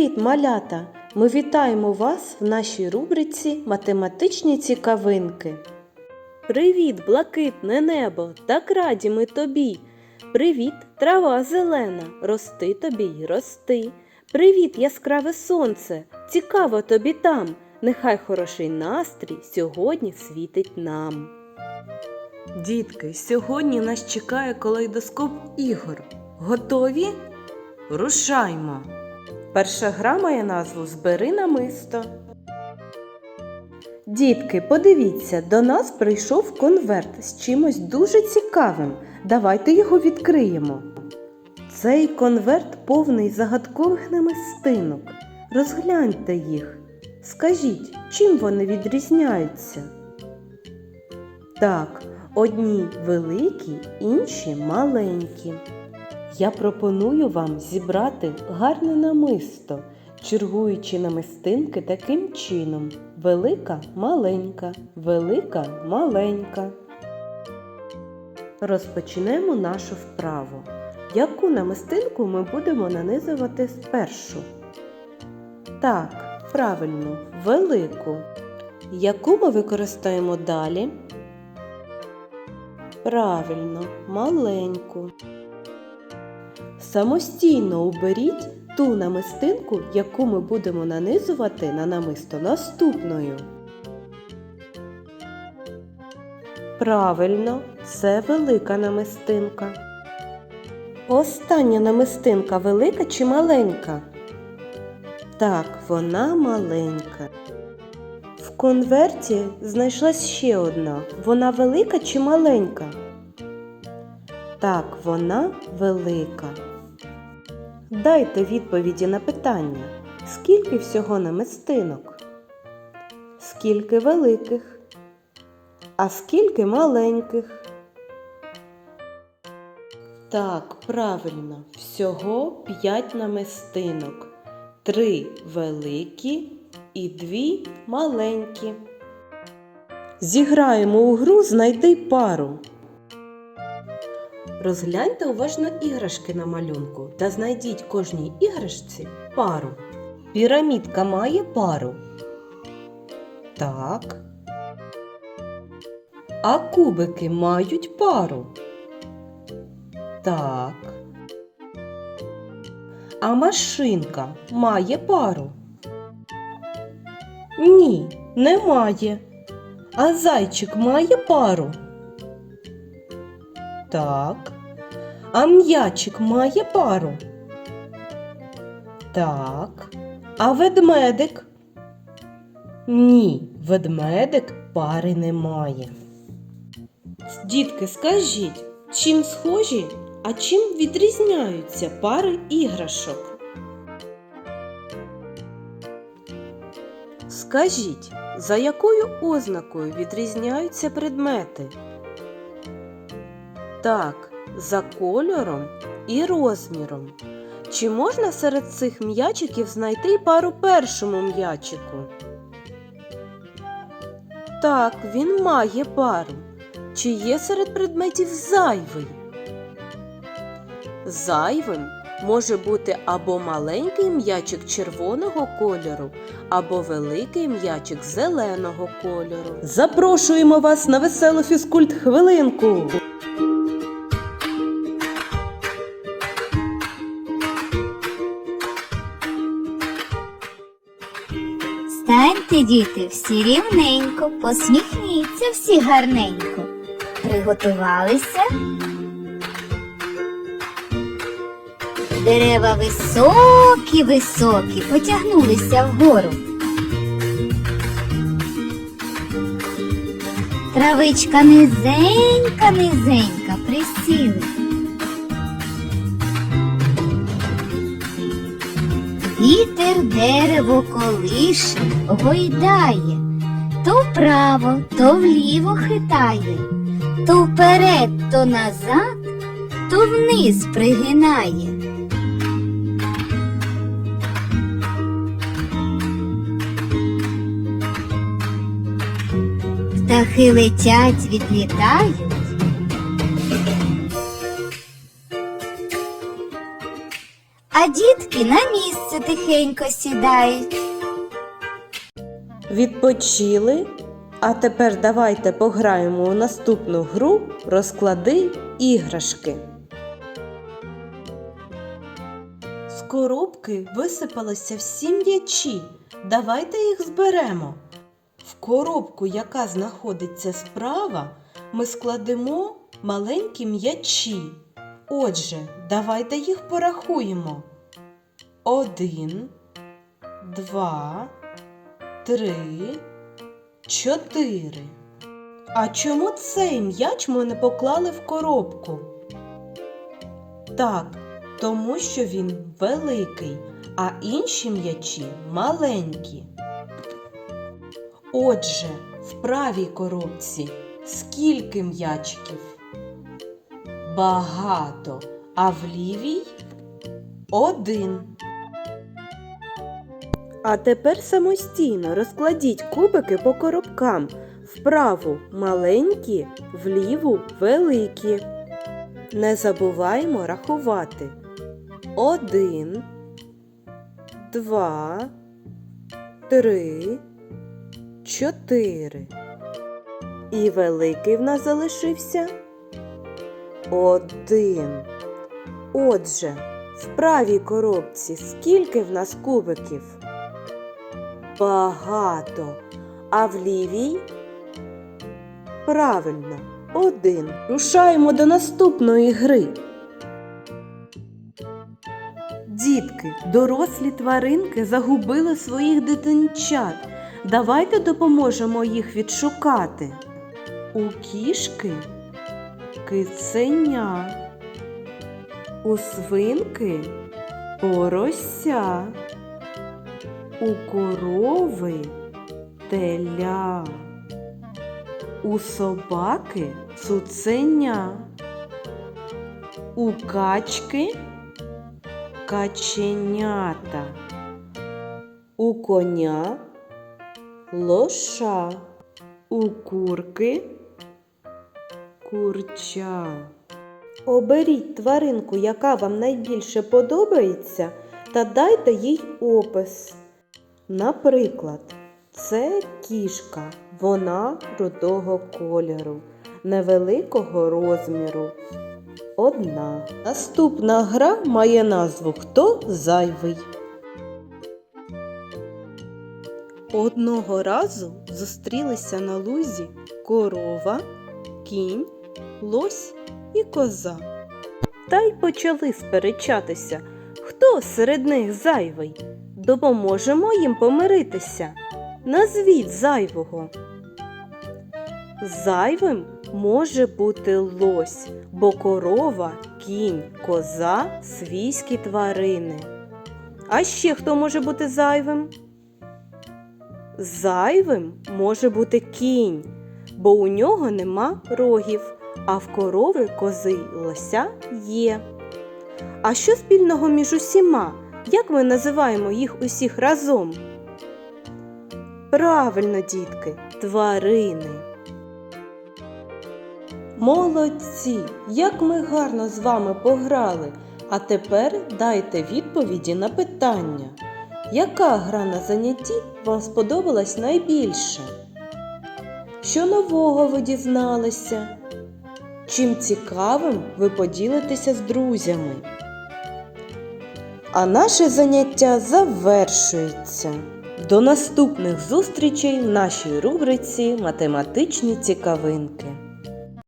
Привіт, малята! Ми вітаємо вас в нашій рубриці Математичні цікавинки. Привіт, блакитне небо! Так раді ми тобі. Привіт, трава зелена, рости тобі й рости. Привіт, яскраве сонце! Цікаво тобі там. Нехай хороший настрій сьогодні світить нам. Дітки, сьогодні нас чекає калейдоскоп ігор. Готові? Рушаймо! Перша гра має назву Збери намисто. Дітки, подивіться, до нас прийшов конверт з чимось дуже цікавим. Давайте його відкриємо. Цей конверт повний загадкових намистинок. Розгляньте їх. Скажіть, чим вони відрізняються? Так, одні великі, інші маленькі. Я пропоную вам зібрати гарне намисто, чергуючи намистинки таким чином: велика маленька, велика маленька. Розпочнемо нашу вправу. Яку намистинку ми будемо нанизувати спершу? Так, правильно, велику. Яку ми використаємо далі? Правильно, маленьку. Самостійно уберіть ту намистинку, яку ми будемо нанизувати на намисто наступною. Правильно, це велика намистинка. Остання намистинка велика чи маленька? Так, вона маленька. В конверті знайшлась ще одна. Вона велика чи маленька? Так, вона велика. Дайте відповіді на питання. Скільки всього намистинок? Скільки великих? А скільки маленьких? Так, правильно, всього 5 намистинок. Три великі і дві маленькі. Зіграємо у гру Знайди пару. Розгляньте уважно іграшки на малюнку та знайдіть кожній іграшці пару. Пірамідка має пару. Так. А кубики мають пару. Так. А машинка має пару. Ні, не має. А зайчик має пару. Так. А м'ячик має пару. Так. А ведмедик? Ні, ведмедик пари не має. Дітки, скажіть, чим схожі, а чим відрізняються пари іграшок? Скажіть, за якою ознакою відрізняються предмети? Так, за кольором і розміром. Чи можна серед цих м'ячиків знайти пару першому м'ячику? Так, він має пару. Чи є серед предметів зайвий? Зайвим може бути або маленький м'ячик червоного кольору, або великий м'ячик зеленого кольору. Запрошуємо вас на веселу фізкульт хвилинку. Станьте, діти, всі рівненько, посміхніться всі гарненько. Приготувалися. Дерева високі, високі, потягнулися вгору. Травичка низенька, низенька, присіли. Вітер дерево колише, гойдає, то вправо, то вліво хитає, то вперед, то назад, то вниз пригинає. Птахи летять, відлітають, а дітки на тихенько сідають. Відпочили? А тепер давайте пограємо у наступну гру Розклади іграшки. З коробки висипалися всі м'ячі. Давайте їх зберемо. В коробку, яка знаходиться справа, ми складемо маленькі м'ячі. Отже, давайте їх порахуємо. Один, два, три, чотири. А чому цей м'яч ми не поклали в коробку? Так, тому що він великий, а інші м'ячі маленькі. Отже, в правій коробці скільки м'ячиків? Багато, а в лівій один. А тепер самостійно розкладіть кубики по коробкам. Вправу маленькі, вліву великі. Не забуваємо рахувати. Один, два, три, чотири. І великий в нас залишився один. Отже, в правій коробці скільки в нас кубиків? Багато. А в лівій? Правильно, один. Рушаємо до наступної гри. Дітки, дорослі тваринки загубили своїх дитинчат. Давайте допоможемо їх відшукати. У кішки киценя, у свинки порося, у корови теля, у собаки цуценя, у качки каченята, у коня лоша, у курки курча. Оберіть тваринку, яка вам найбільше подобається, та дайте їй опис. Наприклад, це кішка, вона рудого кольору, невеликого розміру. Одна. Наступна гра має назву Хто зайвий. Одного разу зустрілися на лузі корова, кінь, лось і коза. Та й почали сперечатися, хто серед них зайвий. Допоможемо їм помиритися. Назвіть зайвого. Зайвим може бути лось, бо корова, кінь, коза свійські тварини. А ще хто може бути зайвим? Зайвим може бути кінь, бо у нього нема рогів, а в корови, кози лося є. А що спільного між усіма? Як ми називаємо їх усіх разом? Правильно, дітки, тварини. Молодці! Як ми гарно з вами пограли! А тепер дайте відповіді на питання. Яка гра на занятті вам сподобалась найбільше? Що нового ви дізналися? Чим цікавим ви поділитеся з друзями? А наше заняття завершується. До наступних зустрічей в нашій рубриці Математичні цікавинки.